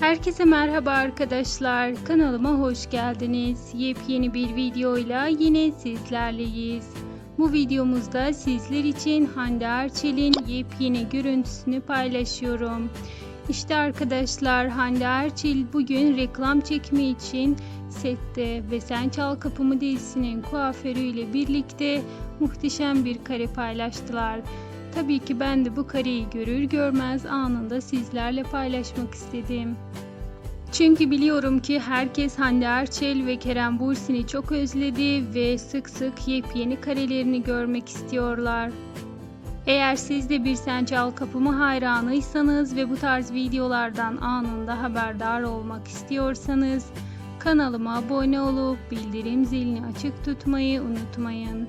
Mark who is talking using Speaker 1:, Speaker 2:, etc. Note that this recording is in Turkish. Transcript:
Speaker 1: Herkese merhaba arkadaşlar. Kanalıma hoş geldiniz. Yepyeni bir videoyla yine sizlerleyiz. Bu videomuzda sizler için Hande Erçel'in yepyeni görüntüsünü paylaşıyorum. İşte arkadaşlar Hande Erçel bugün reklam çekimi için sette ve Sen Çal Kapımı dizisinin kuaförüyle birlikte muhteşem bir kare paylaştılar. Tabii ki ben de bu kareyi görür görmez anında sizlerle paylaşmak istedim. Çünkü biliyorum ki herkes Hande Erçel ve Kerem Bürsin'i çok özledi ve sık sık yepyeni karelerini görmek istiyorlar. Eğer siz de bir Sen Çal Kapımı hayranıysanız ve bu tarz videolardan anında haberdar olmak istiyorsanız kanalıma abone olup bildirim zilini açık tutmayı unutmayın.